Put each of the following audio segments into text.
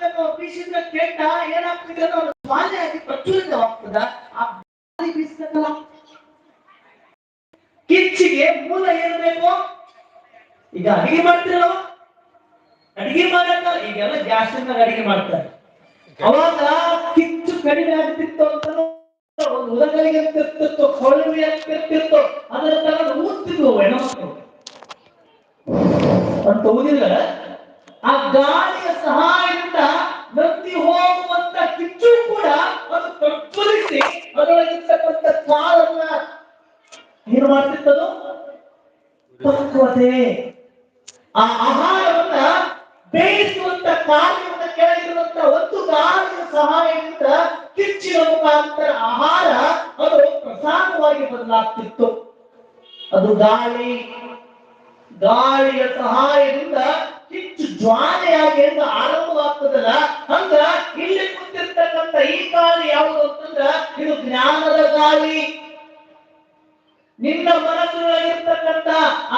ಬೀಸಿದ್ರೆ ಕೆಟ್ಟ, ಏನಾಗ್ತದೆ ಅಂದ್ರೆ ಅದು ಜ್ವಾಲೆಯಾಗಿ ಪ್ರಜ್ವಲಿತವಾಗ್ತದ ಆ ಗಾಳಿ ಬೀಸ್ಬೇಕಲ್ಲ ಕಿಚ್ಚಿಗೆ ಮೂಲ ಏನ್ ಬೇಕು? ಈಗ ಅಡಿಗೆ ಮಾಡ್ತಿರಲ್ಲ ಅಡಿಗೆ ಮಾಡಕ್ಕ? ಈಗೆಲ್ಲ ಗ್ಯಾಸ್ ಅಡಿಗೆ ಮಾಡ್ತಾರೆ. ಅವಾಗ ಕಿಚ್ಚು ಕಡಿಮೆ ಆಗ್ತಿತ್ತು ಅಂತ ಒಂದು ಉದಗಲಿಗೆ ಆಗ್ತಿರ್ತಿತ್ತು ಕೊಳವೆ ಆಗ್ತಿರ್ತಿತ್ತು ಅದರ ತರ ಊದ್ತಿದ್ವು ಹೆಣ್ಮಕ್ಳು. ಅಂತ ಊದಿಲ್ಲ ಆ ಗಾಳಿಯ ಸಹಾಯದಿಂದ ನಂದಿ ಹೋಗುವಂತ ಕಿಚ್ಚು ಕೂಡ ಅದು ಪ್ರಜ್ವಲಿಸಿ ಅದರೊಳಗಿರ್ತಕ್ಕಂಥ ಕಾಲನ್ನ ಏನು ಮಾಡ್ತಿತ್ತದು ಪಕ್ವತೆ ಆ ಆಹಾರವನ್ನ ಬೇಯಿಸುವಂತ ಕಾರ್ಯವನ್ನ ಕೆಳಗಿರುವಂತ ಒಂದು ಗಾಳಿಯ ಸಹಾಯದಿಂದ ಕಿಚ್ಚಿನ ಮುಖಾಂತರ ಆಹಾರ ಅದು ಪ್ರಸಾದವಾಗಿ ಬದಲಾಗ್ತಿತ್ತು. ಅದು ಗಾಳಿ. ಗಾಳಿಯ ಸಹಾಯದಿಂದ ಕಿಚ್ಚು ಜ್ವಾಲೆಯಾಗಿ ಎಂದು ಆರಂಭವಾಗ್ತದಲ್ಲ ಅಂದ್ರ ಇಲ್ಲಿ ಕುಂತಿರ್ತಕ್ಕಂಥ ಈ ಗಾಳಿ ಯಾವುದು ಅಂತಂದ್ರ ಇದು ಜ್ಞಾನದ ಗಾಳಿ. ನಿನ್ನ ಮನಸ್ಸಿನೊಳಗಿರ್ತಕ್ಕಂಥ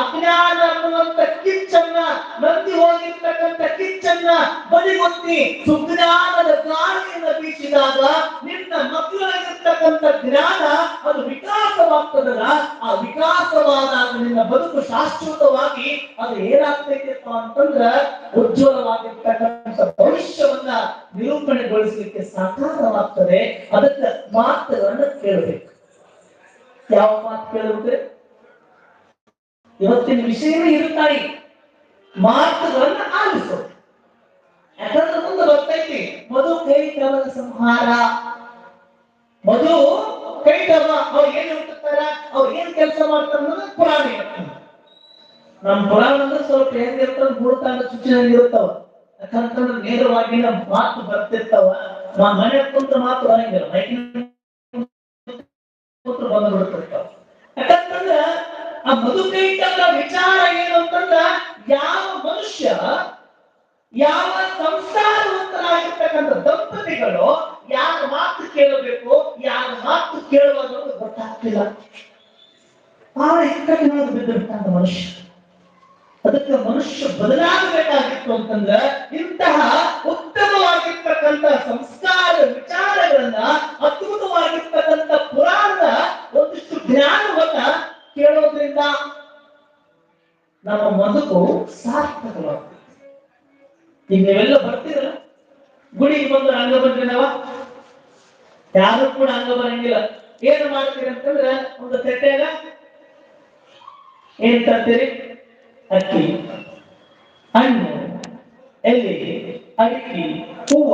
ಅಜ್ಞಾನ ಅನ್ನುವಂತ ಕಿಚ್ಚನ್ನ, ನಂದಿ ಹೋಗಿರ್ತಕ್ಕಂಥ ಕಿಚ್ಚನ್ನ ಬದಿಗೊತ್ತಿ ಸುಜ್ಞಾನದ ಗಾಳಿಯಿಂದ ಬೀಸಿದಾಗ ನಿನ್ನ ಮಕ್ಕಳಲ್ಲಿರ್ತಕ್ಕಂಥ ಜ್ಞಾನ ಅದು ವಿಕಾಸವಾಗ್ತದಲ್ಲ ಆ ವಿಕಾಸವಾದ ನಿನ್ನ ಬದುಕು ಶಾಶ್ವತವಾಗಿ ಅದು ಏನಾಗ್ತೈತಪ್ಪ ಅಂತಂದ್ರ ಉಜ್ವಲವಾಗಿರ್ತಕ್ಕಂಥ ಭವಿಷ್ಯವನ್ನ ನಿರೂಪಣೆಗೊಳಿಸಲಿಕ್ಕೆ ಸಾಕಾರವಾಗ್ತದೆ ಅದಕ್ಕೆ ಮಾತುಗಳನ್ನ ಕೇಳಬೇಕು. ಯಾವ ಮಾತು ಕೇಳುತ್ತೆ ಇವತ್ತಿನ ವಿಷಯವೇ ಇರುತ್ತಾಯಿ. ಮಾತುಗಳನ್ನ ಆಲಿಸು. ಯಾಕಂದ್ರೆ ಮುಂದೆ ಬರ್ತೈತಿ. ಮಧು ಕೈಟವನ ಸಂಹಾರ. ಮಧು ಕೈಟವ ಅವ್ರು ಏನ್ ಹುಟ್ಟುತ್ತಾರ ಅವ್ರು ಏನ್ ಕೆಲಸ ಮಾಡ್ತಾರ ಅನ್ನೋದು ಪುರಾಣ ಇರುತ್ತೆ ನಮ್ ಪುರಾಣ ಅಂದ್ರೆ ಸ್ವಲ್ಪ ಹೆಂಗಿರ್ತಾವ ಮೂರ್ತಾಂಡ ಸೂಚನೆ ಇರ್ತಾವ. ಯಾಕಂತಂದ್ರೆ ನೇರವಾಗಿ ನಮ್ ಮಾತು ಬರ್ತಿರ್ತಾವ. ಮನೆ ಕುಂತ ಮಾತು ಬರಂಗಿಲ್ಲ, ಮೈಕಿನ ಬಂದು ಬಿಡ್ತಿರ್ತಾವ ಯಾಕಂತಂದ್ರ, ಆ ಮಧುಕೈಟವರ ವಿಚಾರ ಏನು ಅಂತಂದ್ರ, ಯಾವ ಮನುಷ್ಯ, ಯಾವ ಸಂಸಾರವಂತರಾಗಿರ್ತಕ್ಕಂಥ ದಂಪತಿಗಳು ಯಾರ ಮಾತು ಕೇಳಬೇಕು ಯಾರ ಮಾತು ಕೇಳುವುದು ಗೊತ್ತಾಗ್ತಿಲ್ಲ. ಬಹಳ ಬಿದ್ದು ಬಿದ್ದಿರ್ತಾನ ಮನುಷ್ಯ. ಅದಕ್ಕೆ ಮನುಷ್ಯ ಬದಲಾಗಬೇಕಾಗಿತ್ತು ಅಂತಂದ್ರ ಇಂತಹ ಉತ್ತಮವಾಗಿರ್ತಕ್ಕಂಥ ಸಂಸ್ಕಾರ ವಿಚಾರಗಳನ್ನ ಅದ್ಭುತವಾಗಿರ್ತಕ್ಕಂಥ ಪುರಾಣದ ಒಂದಿಷ್ಟು ಜ್ಞಾನವನ್ನ ಕೇಳೋದ್ರಿಂದ ನಮ್ಮ ಮನಸ್ಸು ಸಾರ್ಥಕವಾಗುತ್ತೆ ಈಗ ನೀವೆಲ್ಲ ಬರ್ತೀರಲ್ಲ? ಗುಡಿಗೆ ಬಂದ್ರೆ ಅಂಗ ಬಂದ್ರೆ ನಾವ? ಯಾರು ಕೂಡ ಅಂಗ ಬರಂಗಿಲ್ಲ. ಏನು ಮಾಡ್ತೀರಿ ಅಂತಂದ್ರೆ, ಒಂದು ತಟ್ಟೆಗ ಏನ್ ತರ್ತೀರಿ? ಅಕ್ಕಿ. ಹಣ್ಣು ಎಲ್ಲಿ ಅಡಿಕೆ, ಹೂವ,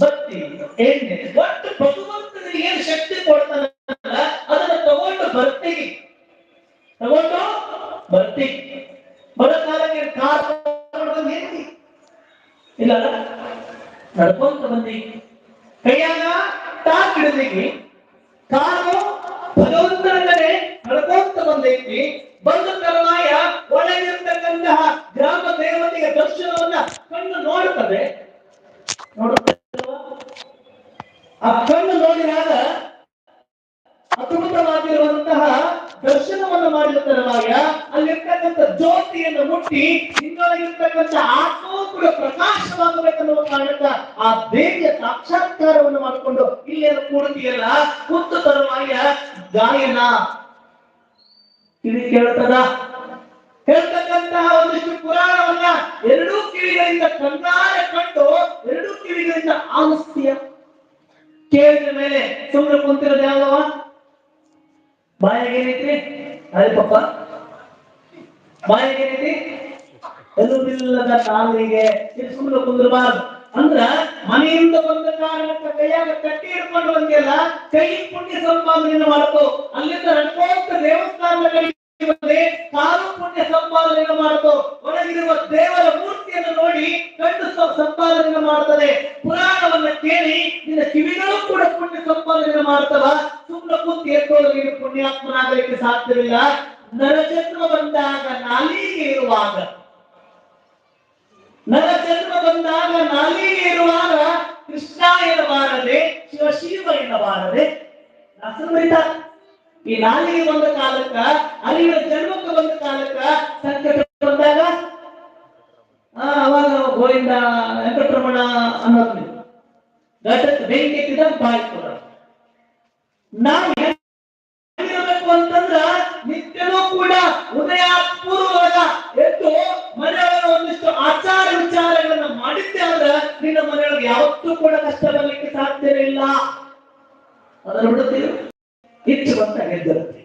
ಬತ್ತಿ, ಎಣ್ಣೆ. ಒಟ್ಟು ಭಗವಂತನಿಗೆ ಏನು ಶಕ್ತಿ ಕೊಡ್ತಾನಲ್ಲ ಅದನ್ನ ತಗೊಂಡು ಬರ್ತೀವಿ ತಗೊಂಡು ಬರ್ತೀವಿ ಬರೋ ಕಾಲಕ್ಕೆ ಕಾರ್ ತಗೊಂಡು ಏನ್ತಿ ಇಲ್ಲ ನಡ್ಕೊಂತ ಬಂದಿ ಕೈಯಾಗ ಟಾಕ್ ಹಿಡಿದಿಗಿ ಕಾರು ಭಗವಂತನ ಕಡೆ ನಡ್ಕೊಂತ ಬಂದೈತಿ ಬಂದ ತರುವಾಯ ಒಳಗಿರ್ತಕ್ಕಂತಹ ಗ್ರಾಮ ದೇವತೆಯ ದರ್ಶನವನ್ನ ಕಣ್ಣು ನೋಡುತ್ತದೆ ನೋಡುತ್ತಲ್ವಾ? ಆ ಕಣ್ಣು ನೋಡಿದಾಗ ಅದ್ಭುತವಾಗಿರುವಂತಹ ದರ್ಶನವನ್ನು ಮಾಡಿದ ತರುವಾಯ ಅಲ್ಲಿರ್ತಕ್ಕಂಥ ಜ್ಯೋತಿಯನ್ನು ಮುಟ್ಟಿ ನಿನ್ನೊಳಗಿರ್ತಕ್ಕಂಥ ಆತ್ಮವು ಕೂಡ ಪ್ರಕಾಶವಾಗಬೇಕನ್ನುವ ಕಾರಣಕ್ಕ ಆ ದೇವಿಯ ಸಾಕ್ಷಾತ್ಕಾರವನ್ನು ಮಾಡಿಕೊಂಡು ಇಲ್ಲೇನು ಕೂಡುತ್ತೀಯಲ್ಲ ಕುತ್ತು ತರುವಾಯ ಗಾಯನ. ತಿಳಿ ಕೇಳ್ತದ? ಹೇಳ್ತಕ್ಕಂತಹ ಒಂದಿಷ್ಟು ಪುರಾಣವನ್ನ ಎರಡೂ ಕಿವಿಗಳಿಂದ ಕಣ್ಣಾರೆ ಕಂಡು ಎರಡೂ ಕಿವಿಗಳಿಂದ ಆಲಿಸ್ತೀಯ? ಕೇಳಿದ ಮೇಲೆ ಸುಮ್ಮನೆ ಕುಂತಿರೋದು ಬಾಯಿಗೆ ಏನೈತ್ರಿ ಅದೇ ಪಪ್ಪ. ಬಾಯಿಗೆ ಏನೈತಿ? ಕಾಲಿಗೆ ನಾಲಿಗೆ ಇದು ಸುಮ್ಮನೆ ಕುಂದ್ರಬಾರ್ದು. ಅಂದ್ರ ಮನೆಯಿಂದ ಬಂದ ಕಾರಣಕ್ಕೆ ಕೈಯಾಗ ಕಟ್ಟಿ ಹಿಡ್ಕೊಂಡು ಬಂದಿಲ್ಲ ಕೈ ಪುಣ್ಯ ಸಂಪಾದನೆಯನ್ನು ಮಾಡ್ತು ಅಲ್ಲಿಂದ ರಂಗೋತ್ತ ದೇವಸ್ಥಾನಗಳಿಗೆ ಬಂದೆ ಕಾಲು ಪುಣ್ಯ ಸಂಪಾದನೆಯನ್ನು ಮಾಡ್ತು ಒಳಗಿರುವ ದೇವರ ಮೂರ್ತಿಯನ್ನು ನೋಡಿ ಕಂಡು ಸಂಪಾದನೆಯನ್ನು ಮಾಡ್ತದೆ. ಪುರಾಣವನ್ನ ಕೇಳಿ ನಿನ್ನ ಕಿವಿಗಳು ಕೂಡ ಪುಣ್ಯ ಸಂಪಾದನೆಯನ್ನು ಮಾಡ್ತವ. ಸುಮ್ಮನೆ ಕೂತು ಎತ್ತೋದ್ರೆ ಪುಣ್ಯಾತ್ಮನಾಗಲಿಕ್ಕೆ ಸಾಧ್ಯವಿಲ್ಲ. ನರಜನ್ಮ ಬಂದಾಗ ನಾಲಿಗೆ ಇರುವಾಗ. ನರಚಂದ್ರ ಬಂದಾಗ ನಾಲಿಗೆ ಇರುವಾಗ ಕೃಷ್ಣ ಎನ್ನಬಾರದೆ ಶಿವ ಶಿವ ಎನ್ನಬಾರದೆ. ಹೆಸರು ಈ ನಾಲಿಗೆ ಬಂದ ಕಾಲಕ್ಕ, ಅಲ್ಲಿನ ಜನ್ಮಕ್ಕೆ ಬಂದ ಕಾಲಕ್ಕ ಸಂಕಟ ಬಂದಾಗ ಅವಾಗ ಗೋವಿಂದ ವೆಂಕಟರಮಣ ಅನ್ನೋದು ಘಟಕ್ಕೆ ಬೆಂಕಿ ಎತ್ತಿದ ಬಾಯಿ ಕೊಡ. ನಾವು ಯಾವತ್ತೂ ಕೂಡ ಕಷ್ಟ ಬರಲಿಕ್ಕೆ ಸಾಧ್ಯವಿಲ್ಲ. ಅದನ್ನು ಬಿಡುತ್ತೀವಿ ಹೆಚ್ಚು ಅಂತ ಗೆದ್ದಿರುತ್ತೆ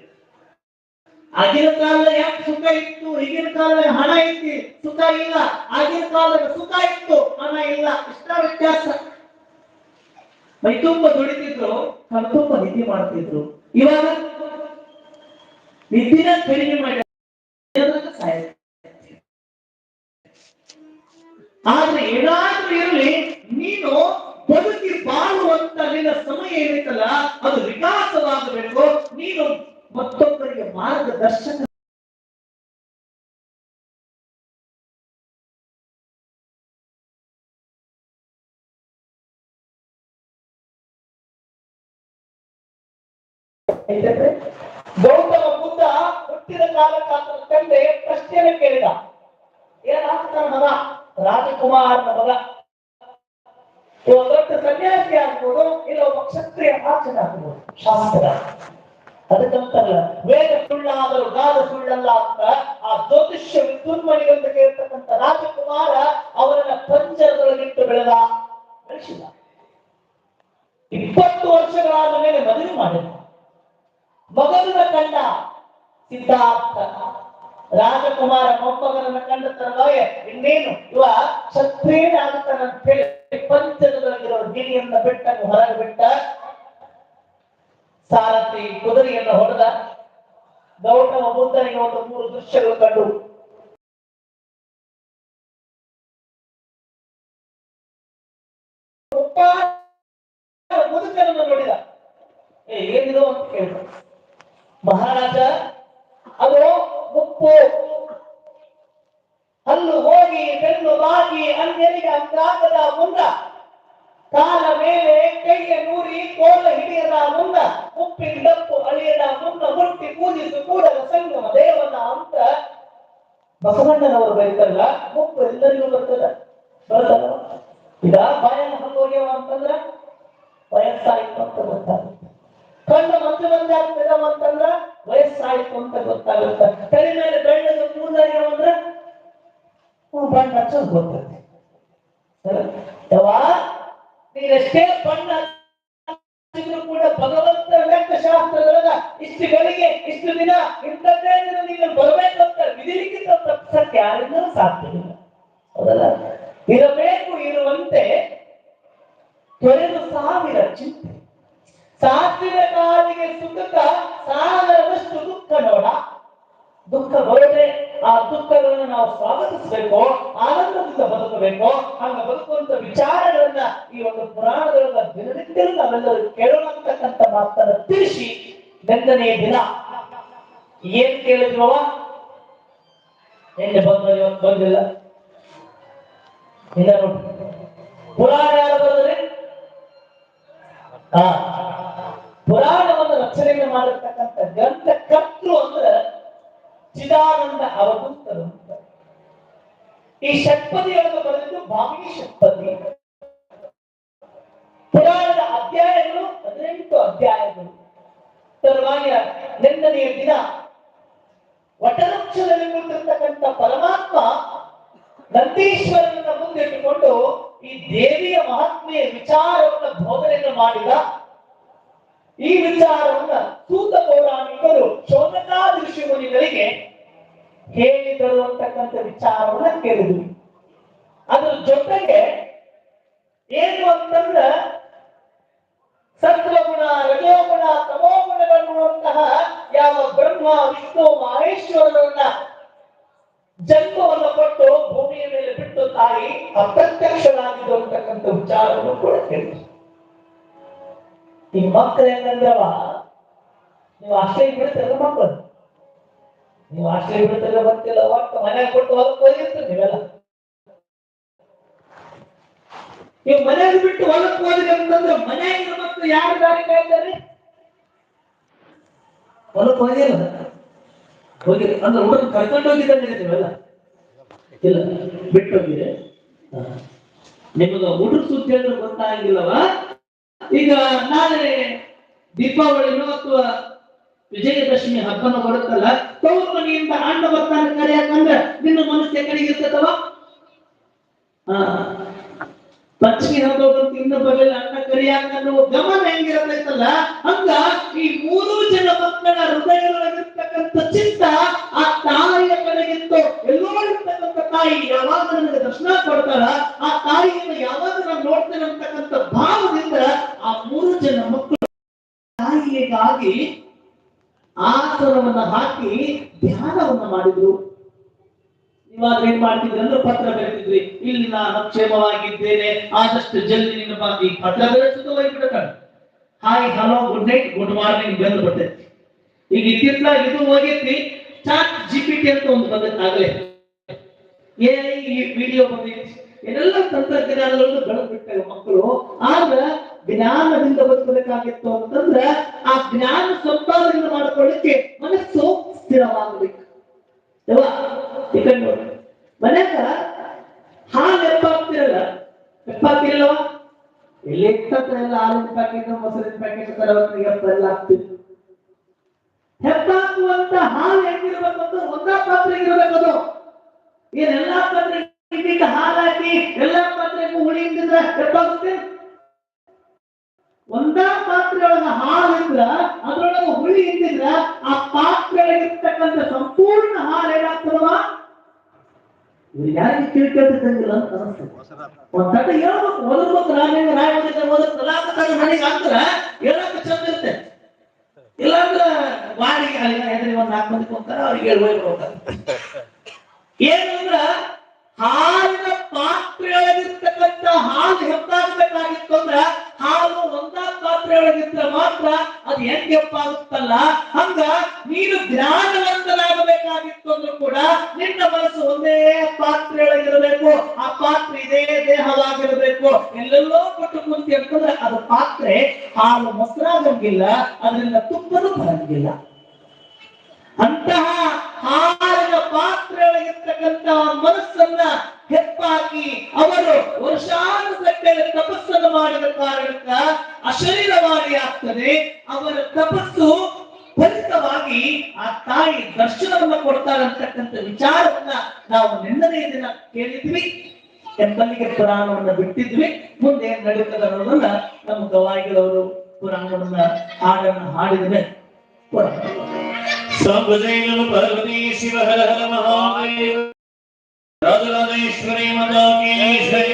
ಆಗಿನ ಕಾಲದಲ್ಲಿ ಯಾಕೆ ಸುಖ ಇತ್ತು? ಈಗಿನ ಕಾಲದಲ್ಲಿ ಹಣ ಐತಿ, ಸುಖ ಇಲ್ಲ. ಆಗಿನ ಕಾಲದಲ್ಲಿ ಸುಖ ಇತ್ತು, ಹಣ ಇಲ್ಲ. ಇಷ್ಟ ವ್ಯತ್ಯಾಸ. ಮೈ ತುಂಬ ದುಡಿತಿದ್ರು ಕಣ್ ತುಂಬ ನಿದ್ದೆ ಮಾಡ್ತಿದ್ರು. ಇವಾಗ ನಿದ್ದಿನ ಕಡಿಮೆ ಮಾಡಿ. ಆದ್ರೆ ಏನಾದ್ರೂ ಇರಲಿ ನೀನು ಬದುಕಿ ಬಾಳುವಂತ ನಿನ್ನ ಸಮಯ ಏನೈತಲ್ಲ ಅದು ವಿಕಾಸವಾಗಬೇಕು. ನೀನು ಮತ್ತೊಬ್ಬರಿಗೆ ಮಾರ್ಗದರ್ಶನ ಗೌತಮ ಬುದ್ಧ ಹುಟ್ಟಿದ ಕಾಲಕ್ಕೆ ತಂದೆ ಪ್ರಶ್ನೆಯನ್ನು ಕೇಳಿದ. ಏನಾಗ್ತಾನ ಮಗ? ರಾಜಕುಮಾರನ ಮಗ. ದೊಡ್ಡ ಸನ್ಯಾಸಿ ಆಗ್ಬೋದು, ಇಲ್ಲ ಒಬ್ಬ ಕ್ಷತ್ರಿಯ ರಾಜನ ಆಗ್ಬೋದು. ಶಾಸ್ತ್ರ ಅದಕ್ಕಂತಲ್ಲ ವೇದ ಸುಳ್ಳಾದರೂ ಗಾದ ಸುಳ್ಳಲ್ಲ ಅಂತ ಆ ಜ್ಯೋತಿಷ್ಯ ವಿದ್ಯುನ್ಮಣಿಗಂತ ಕೇಳ್ತಕ್ಕಂಥ ರಾಜಕುಮಾರ ಅವರನ್ನ ಪಂಜರದೊಳಗಿಟ್ಟು ಬೆಳೆದ ಬೆಳೆಸಿದ ಇಪ್ಪತ್ತು ವರ್ಷಗಳಾದ ಮೇಲೆ ಮದುವೆ ಮಾಡಿದ. ಮಗನ ಕಂಡ ಸಿದ್ಧಾರ್ಥ. ರಾಜಕುಮಾರ ಮೊಮ್ಮಗನನ್ನ ಕಂಡು ತರುವಾಗೆ ಇನ್ನೇನು? ಇವ ಅಂತ ಹೇಳಿ ಪಂಚದಲ್ಲಿರೋ ಗಿರಿಯನ್ನ ಬಿಟ್ಟನ್ನು ಹೊರಗೆ ಬಿಟ್ಟ ಸಾರಥಿ ಕುದುರೆಯನ್ನು ಹೊಡೆದ ಗೌತಮ ಬುದ್ಧನಿಗೆ ಒಂದು ಮೂರು ದೃಶ್ಯಗಳು ಕಂಡು ಒಬ್ಬ ಮುದುಕನನ್ನು ನೋಡಿದ ಏ ಏನಿದು ಅಂತ ಕೇಳಿದ ಮಹಾರಾಜ ಅದು ಮುಪ್ಪು ಹಲ್ಲು ಹೋಗಿ, ಬೆನ್ನು ಬಾಗಿ ಅನ್ಯರಿಗೆ ಅಂಗಾಗದ ಮುಂದ, ಕಾಲ ಮೇಲೆ ಕೈಯ ನೂರಿ, ಕೋಲ ಹಿಡಿಯದ ಮುಂದ, ಉಪ್ಪಿನ ಡಪ್ಪು ಅಳಿಯದ ಮುಂದ, ಮುಟ್ಟಿ ಪೂಜಿಸು ಕೂಡಲ ಸಂಗಮ ದೇವನ ಅಂತ ಬಸವಣ್ಣನವರು ಬರೀತಾರಲ್ಲ ಉಪ್ಪು ಎಲ್ಲರಿಗೂ ಬರ್ತದ. ಬರ್ತದ ಈಗ ಬಾಯನ ಹಂಗೋಗ್ಯವ ಅಂತಂದ್ರ ವಯಸ್ಸಾಯಿತು ಅಂತ ಗೊತ್ತಾಗುತ್ತೆ ಕಣ್ಣು ಮತ್ತೆ ಮುಂದೆ ಆಗ್ತದೆ ಅಂತಂದ್ರ ವಯಸ್ಸಾಯ್ತು ಅಂತ ಗೊತ್ತಾಗುತ್ತೆ. ತಲೆ ಮೇಲೆ ಬೆಳ್ಳದ ಕೂದಲಿಗೆ ಅಂದ್ರ ಬಣ್ಣ ಹಚ್ಚೋದು ಗೊತ್ತೈತಿ ನೀನೆಷ್ಟೇ ಬಣ್ಣ ಕೂಡ ಭಗವಂತ ಲೆಕ್ಕಶಾಸ್ತ್ರದೊಳಗ ಇಷ್ಟು ಗಳಿಗೆ ಇಷ್ಟು ದಿನ ಇಂಥದ್ದೇ ದಿನ ನೀನು ಬರಬೇಕು ಅಂತ ವಿಧಿಲಿಖಿತ ತಪ್ಪಿಸಕ್ಕೆ ಯಾರಿಂದ ಸಾಧ್ಯವಿಲ್ಲ ಹೌದಲ್ಲ? ಇರಬೇಕು, ಇರುವಂತೆ, ತೊರೆದು ಸಾವಿರ ಚಿಂತೆ ಸಾವಿರ ಕಾಲಿಗೆ ಸುಖಕ ಸಾಲದಷ್ಟು ದುಃಖ ನೋಡ. ದುಃಖ ಬರುತ್ತೆ, ಆ ದುಃಖಗಳನ್ನು ನಾವು ಸ್ವಾಗತಿಸಬೇಕು, ಆನಂದದಿಂದ ಬದುಕಬೇಕು. ಹಾಗ ಬದುಕುವಂತ ವಿಚಾರಗಳನ್ನ ಈ ಒಂದು ಪುರಾಣದೊಳಗ ದಿನನಿತ್ಯಲೂ ನಾವೆಲ್ಲರೂ ಕೇಳುವಂತಕ್ಕಂಥ ಮಾತನ್ನ ತಿಳಿಸಿ ಬೆಂದನೆಯ ದಿನ. ಏನ್ ಕೇಳಿದ್ರವ ನಿನ್ನೆ ಬಂದ್ರೆ ಬಂದಿಲ್ಲ. ಪುರಾಣ ಯಾರು ಬಂದ್ರೆ ಆ. ಪುರಾಣವನ್ನು ರಚನೆ ಮಾಡಿರ್ತಕ್ಕಂಥ ಗ್ರಂಥ ಕರ್ತೃ ಅಂದ್ರೆ ಚಿದಾನಂದ ಅವಧೂತರು ಅಂತ. ಈ ಷಟ್ಪದಿಯನ್ನು ಬರೆದಿದ್ದು ಭಾವಿ ಷಟ್ಪದಿ ಪುರಾಣದ ಅಧ್ಯಾಯಗಳು ಹದಿನೆಂಟು ಅಧ್ಯಾಯಗಳು. ತರುವಾಯ ನಿಂದನೆಯ ದಿನ. ವಟವೃಕ್ಷದಲ್ಲಿ ಕುಳಿತಿರ್ತಕ್ಕಂಥ ಪರಮಾತ್ಮ ನಂದೀಶ್ವರನನ್ನ ಮುಂದಿಟ್ಟುಕೊಂಡು ಈ ದೇವಿಯ ಮಹಾತ್ಮೆಯ ವಿಚಾರವನ್ನು ಬೋಧನೆಯನ್ನು ಮಾಡಿದ ಈ ವಿಚಾರವನ್ನ ಸೂತ ಪೌರಾಣಿಕರು ಶೋಭನಾ ಋಷಿಮುನಿಗಳಿಗೆ ಹೇಳಿದರು ಅಂತಕ್ಕಂಥ ವಿಚಾರವನ್ನ ಕೇಳಿದ್ವಿ. ಅದ್ರ ಜೊತೆಗೆ ಏನು ಅಂತಂದ್ರ ಸತ್ವಗುಣ, ರಜೋಗುಣ ತಮೋಗುಣಗಳನ್ನುವಂತಹ ಯಾವ ಬ್ರಹ್ಮ, ವಿಷ್ಣು ಮಹೇಶ್ವರರನ್ನ ಜನ್ಮವನ್ನು ಕೊಟ್ಟು ಭೂಮಿಯ ಮೇಲೆ ಬಿಟ್ಟು ತಾಯಿ ಅಪ್ರತ್ಯಕ್ಷರಾಗಿದ್ದು ಅಂತಕ್ಕಂಥ ವಿಚಾರವನ್ನು ಕೂಡ ಕೇಳಿದ್ವಿ. ಈ ಮಕ್ಕಳು ಹೆಂಗಂದ್ರವ? ನೀವು ಆಶ್ರಯ ಬಿಡ್ತಿರಲ್ಲ ಮಕ್ಕಳು ನೀವು ಆಶ್ರಯ ಬಿಡ್ತಿರಲ್ಲ ಬರ್ತಿಲ್ಲ ಒಟ್ಟು ಮನೆ ಕೊಟ್ಟು ಹೊಲಕ್ಕೆ ಹೋಗಿರ್ತೀರಿ ನೀವೆಲ್ಲ. ನೀವು ಮನೆಯಲ್ಲಿ ಬಿಟ್ಟು ಹೊಲಕ್ಕೆ ಹೋದ್ರಿ ಅಂತಂದ್ರೆ ಮನೆಯಾಗಿನ ಮಕ್ಕಳು ಯಾರು ದಾರಿ ಕಾಯ್ತಾರೆ? ಹೊಲಕ್ಕೆ ಹೋಗಿಲ್ಲ. ಹೋಗಿರಿ ಅಂದ್ರೆ ಹುಡುಗ ಕರ್ಕೊಂಡು ಹೋಗಿದ್ದಾರೆ ನೀವೆಲ್ಲ. ಇಲ್ಲ ಬಿಟ್ಟು ಹೋಗಿದೆ ನಿಮಗ ಹುಡುಗ ಸುದ್ದಿ ಅಂದ್ರೆ ಗೊತ್ತಾಗಿಲ್ಲವ? ಈಗ ನಾಳೆ ದೀಪಾವಳಿನೋ ಅಥವಾ ವಿಜಯದಶಮಿ ಹಬ್ಬನ ಬರುತ್ತಲ್ಲ ತವ್ರ ಮನೆಯಿಂದ ಅಣ್ಣ ಬರ್ತಾನೆ ಕರೆಯಾಕಂದ್ರ ನಿನ್ನ ಮನಸ್ಸು ಎಕಡೆಗೆ ಇರ್ತದವ? ಪಂಚಮಿ ಹಬ್ಬದಂತ ಇನ್ನು ಬರಲಿಲ್ಲ ಅಣ್ಣ ಕರಿಯಾಕ ಗಮನ ಹೆಂಗಿರತೈತಲ್ಲ? ಹಂಗ ಈ ಮೂರು ಜನ ಮಕ್ಕಳ ಹೃದಯದೊಳಗಿರ್ತಕ್ಕಂಥ ಚಿತ್ತ ಆ ತಾಯಿ ಯಾವಾಗ ನನಗೆ ದರ್ಶನ ಕೊಡ್ತಾರ ಆ ತಾಯಿಯನ್ನು ಯಾವಾಗ ನಾನು ನೋಡ್ತೇನೆ ಅಂತಕ್ಕಂಥ ಭಾವದಿಂದ ಆ ಮೂರು ಜನ ಮಕ್ಕಳು ತಾಯಿಗಾಗಿ ಆಸನವನ್ನ ಹಾಕಿ ಧ್ಯಾನವನ್ನ ಮಾಡಿದ್ರು. ಇವಾಗ ಏನ್ ಮಾಡ್ತಿದ್ರಿ? ಅಂದ್ರೆ ಪತ್ರ ಬರೆದಿದ್ರಿ. ಇಲ್ಲಿ ನಾನು ಕ್ಷೇಮವಾಗಿದ್ದೇನೆ. ಆದಷ್ಟು ಜಲ್ದಿ ನಿನ್ನ ಬಾಕಿ. ಪತ್ರ ಬರೆಸೋದು ಹೋಗ್ಬಿಡ್ತಾಳೆ hi hello good night good morning ಬಂದು ಬರ್ತೈತಿ ಈಗ ಇತ್ತಿತ್ಲಾಗ ಇದು ಹೋಗೈತಿ. ಚಾಟ್ ಜಿಪಿಟಿ ಅಂತ ಒಂದು ಬಂದೈತೆ ಆಗ್ಲೇ. ಈ ವಿಡಿಯೋ ಎಲ್ಲ ಇದೆಲ್ಲ ತಂತ್ರಜ್ಞಾನಗಳನ್ನು ಬೆಳೆದು ಬಿಟ್ಟಾಗ ಮಕ್ಕಳು. ಆಗ ಜ್ಞಾನದಿಂದ ಬದುಕಬೇಕಾಗಿತ್ತು ಅಂತಂದ್ರೆ ಆ ಜ್ಞಾನ ಸಂಪಾದನೆ ಮಾಡ್ಕೊಳ್ಳಿಕ್ಕೆ ಮನಸ್ಸು ಸ್ಥಿರವಾಗಬೇಕು. ನೋಡಿ ಮನ್ಯಾಗ ಹಾಲು ಎಪ್ಪಾಗ್ತಿರಲ್ಲ ಎಪ್ಪಾಗ್ತಿರಲ್ಲವ ಎಲ್ಲಿ ಎಲ್ಲ ಹಾಲಿನ ಪ್ಯಾಕೆಟ್ ಮೊಸರಿನ ಪ್ಯಾಕೆಟ್ ತರವತ್ತಿಗೆ ಎಪ್ಪೆಲ್ಲ ಆಗ್ತಿತ್ತು ಹೆಪ್ಪಾಕುವಂತ ಹಾಲು ಹೆಂಗಿರ್ಬೇಕು ಅಂತ ಒಂದಾ ಪಾತ್ರೆ ಇರ್ಬೇಕದು ಏನ್ ಎಲ್ಲಾ ಪಾತ್ರೆ ಹಾಲಾಕಿ, ಎಲ್ಲ ಪಾತ್ರೆಗೂ ಹುಳಿ ಇದ್ದಿದ್ರೆ ಒಂದ ಒಂದಾ ಪಾತ್ರೆ ಒಳಗ ಹಾಲು ಇದ್ರ, ಅದ್ರೊಳಗ ಹುಳಿ ಇದ್ದಿದ್ರ ಆ ಪಾತ್ರೆ ಸಂಪೂರ್ಣ ಹಾಲು ಏನಾಗ್ತದವ? ಇವ್ರು ಯಾರಿಗೆ ತಿಳ್ಕೊಳ್ತಿದ್ದಂಗಿಲ್ಲ ಅಂತ ಅನಿಸ್ತದೆ ಒಂದ್ ತಟ ಹೇಳ್ಬೇಕು, ಓದಬೇಕು ರಾಮೇಂದ್ರ ರಾಯ ಓದಿದ್ರೆ ಓದಕ್ ಕಲಾಪಕಾರ ಮನೆಗೆ ಹಾಕ್ತಾರ ಹೇಳಕ್ ಚಂದ ಇರುತ್ತೆ. ಇಲ್ಲಾಂದ್ರ ಬಾಡಿಗೆ ಅಲ್ಲಿ ಎದುರಿಗೆ ಒಂದ್ ನಾಲ್ಕು ಮಂದಿ ಹೋಗ್ತಾರ ಅವ್ರಿಗೆ ಹೇಳಿ ಏನಂದ್ರ ಹಾಲಿನ ಪಾತ್ರೆಯೊಳಗಿರ್ತಕ್ಕಂಥ ಹಾಲು ಹೆಪ್ಪಾಗಬೇಕಾಗಿತ್ತು ಅಂದ್ರ ಹಾಲು ಒಂದ ಪಾತ್ರೆಯೊಳಗಿದ್ರೆ ಮಾತ್ರ ಅದು ಹೆಂಗ್ ಹೆಪ್ಪಾಗುತ್ತಲ್ಲ ಹಂಗ ನೀನು ಜ್ಞಾನವಂತನಾಗಬೇಕಾಗಿತ್ತು ಅಂದ್ರೂ ಕೂಡ ನಿನ್ನ ಮನಸ್ಸು ಒಂದೇ ಪಾತ್ರೆಯೊಳಗಿರಬೇಕು. ಆ ಪಾತ್ರೆ ಇದೇ ದೇಹವಾಗಿರಬೇಕು. ಎಲ್ಲೆಲ್ಲೋ ಕೊಟ್ಟು ಕುಂತಿ ಅಂತಂದ್ರೆ ಅದು ಪಾತ್ರೆ ಹಾಲು ಮೊಸರಾಗಂಗಿಲ್ಲ ಅದರಿಂದ ತುಪ್ಪನೂ ಬರಂಗಿಲ್ಲ ಅಂತಹ ಹಾಲಿನ ಪಾತ್ರೆಯೊಳಗಿರ್ತಕ್ಕಂಥ ಮನಸ್ಸನ್ನ ಹೆಪ್ಪಾಕಿ ಅವರು ವರ್ಷಾನುಗಟ್ಟಲೆ ತಪಸ್ಸನ್ನು ಮಾಡಿದ ಕಾರಣಕ್ಕ ಅಶರೀರವಾಣಿ ಆಗ್ತದೆ. ಅವರ ತಪಸ್ಸು ಫಲಿತವಾಗಿ ಆ ತಾಯಿ ದರ್ಶನವನ್ನ ಕೊಡ್ತಾರೆ ಅಂತಕ್ಕಂಥ ವಿಚಾರವನ್ನ ನಾವು ನಿನ್ನನೆಯ ದಿನ ಕೇಳಿದ್ವಿ. ಎಂಬಲ್ಲಿಗೆ ಪುರಾಣವನ್ನು ಬಿಟ್ಟಿದ್ವಿ. ಮುಂದೆ ಏನ್ ನಡೀತದೆ ಅನ್ನೋದನ್ನ ನಮ್ಮ ಗವಾಯಿಗಳವರು ಪುರಾಣವನ್ನ ಹಾಡನ್ನು ಹಾಡಿದ್ರೆ ಪುರಾಣ. ಸಾಂಬದೇವ ಪಾರ್ವತಿ ಶಿವ ಹರ ಹರ ಮಹಾದೇವ ರಾಜರಾಜೇಶ್ವರಿ ಮಾತಾ ಕೀ ಜೈ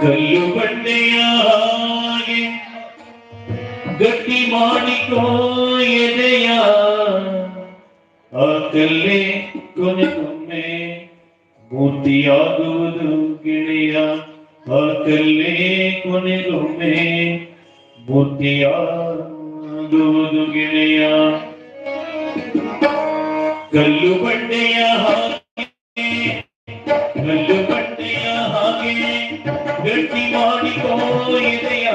ಕಲ್ಲು ಬಂಡೆಯ ಹಾಗೆ ಗಟ್ಟಿ ಮಾಡಿಕೋ ಎದೆಯ ಆ ಕಲ್ಲೇ ಕೊನೆ ಕೊನೆ ಮೂರ್ತಿಯಾಗುವುದು ಗೆಳೆಯ ಆ ಕಲ್ಲೇ ಕೊನೆಗೊಮ್ಮೆ ಮೂರ್ತಿಯಾಗುವುದು ಗೆಳೆಯ ಕಲ್ಲು ಬಂಡೆಯ ಹಾಗೆ ಕಲ್ಲು ಬಂಡೆಯ ಹಾಗೆ ಗಟ್ಟಿ ಮಾಡಿಕೋ ಎದೆಯ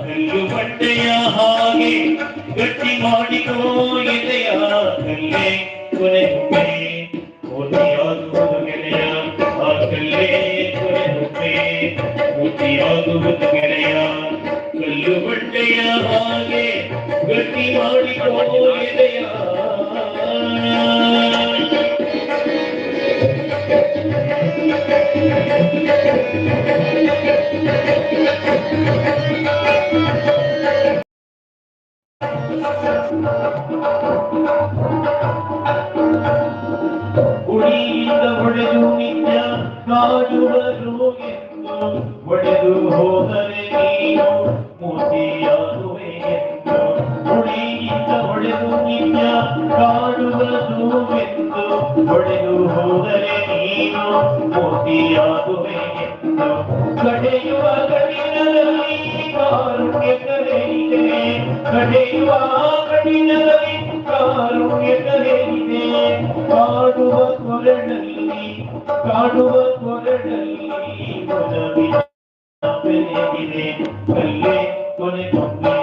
ಕಲ್ಲು ಬಂಡೆಯ ಹಾಗೆ ಗಟ್ಟಿ ಮಾಡಿಕೋ ಎದೆಯ ಕಲ್ಲೇ ಕೊನೆಗೊಮ್ಮೆ ಮೂರ್ತಿಯಾಗುವುದು ಗೆಳೆಯ ಆ ಕಲ್ಲೇ ಕೊನೆಗೊಮ್ಮೆ ಮೂರ್ತಿಯಾಗುವುದು ಗೆಳೆಯ ಕಲ್ಲು ಬಂಡೆಯ ಹಾಗೆ ಗಟ್ಟಿ ಮಾಡಿಕೋ ಎದೆಯ ಉಳಿಯಿಂದ ಹೊಡೆದು ನಿತ್ಯ ಕಾಡು ಎಂದು ಒಡೆದು ಹೋದರೆ ನೀನು ಮೋದಿಯಾಗುವೆ ಎಂದು ಹೊಳೆದು ನಿನ್ನ ನಿತ್ಯ ಕಾಡುವುದು ಎಂದು ಒಡೆದು ಹೋದರೆ ನೀನು ಮೋತಿಯಾಗುವೆ ಎಂದು ಕಡೆಯುವ ಕಡಿನಲ್ಲಿ ಕಾರುಣ್ಯ ಕರೆಯಿದೆ ಕಡೆಯುವ ಕಡಿನಲ್ಲಿ ಕಾರುಣ್ಯ ಕರೆಯಿದೆ ಕಾಡುವ ಕೊರಡಲ್ಲಿ ಕಾಡುವ ಕೊರಡಲ್ಲಿ ಕೊನೆ ಕೊನೆ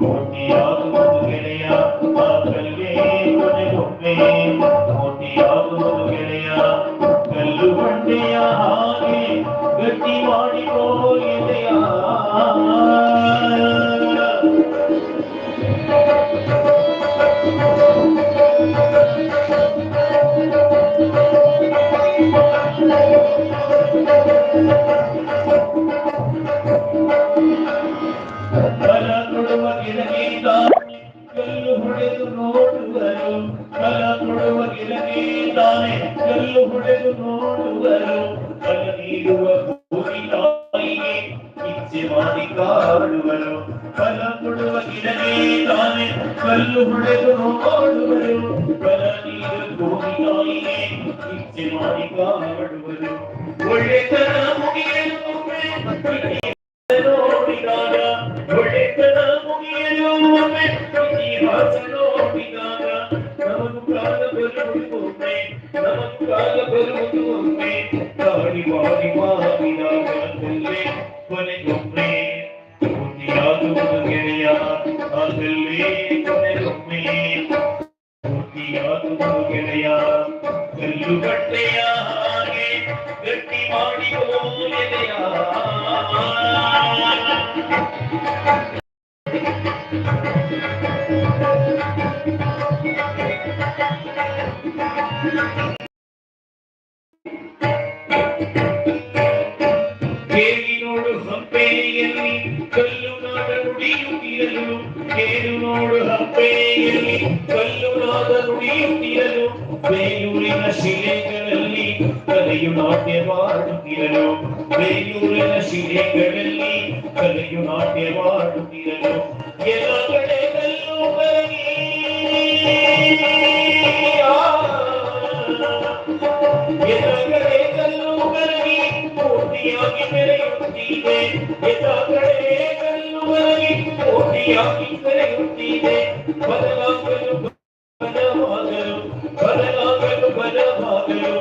ಗೆಳೆಯ ಆ ಕಲ್ಲೇ ಕೊನೆಗೊಮ್ಮೆ ಮೋಟಿಯಾಗುವುದು ಗೆಳೆಯ ಕಲ್ಲು நமக்காக பெருவது உண்மை தாடி வாடி வா പേരിനോട് ഹപ്പേയല്ലി കല്ലുനാഥ നുടിയും തിരലും പേരിനോട് ഹപ്പേയല്ലി ശിലകളല്ലി ശിലകളല്ലി ಕೋಟಿಯಾಗಿ ಬೆಳೆಯುತ್ತಿದೆ ಎಲ್ಲ ಕಡೆ ಕಲ್ಲುಗಳಲ್ಲಿ ಕೋಟಿಯಾಗಿ ಬೆಳೆಯುತ್ತಿದೆ ಬದಲಾಗಲು ಬಲವಾಗಲು ಬದಲಾಗಲು ಬಲವಾಗಲು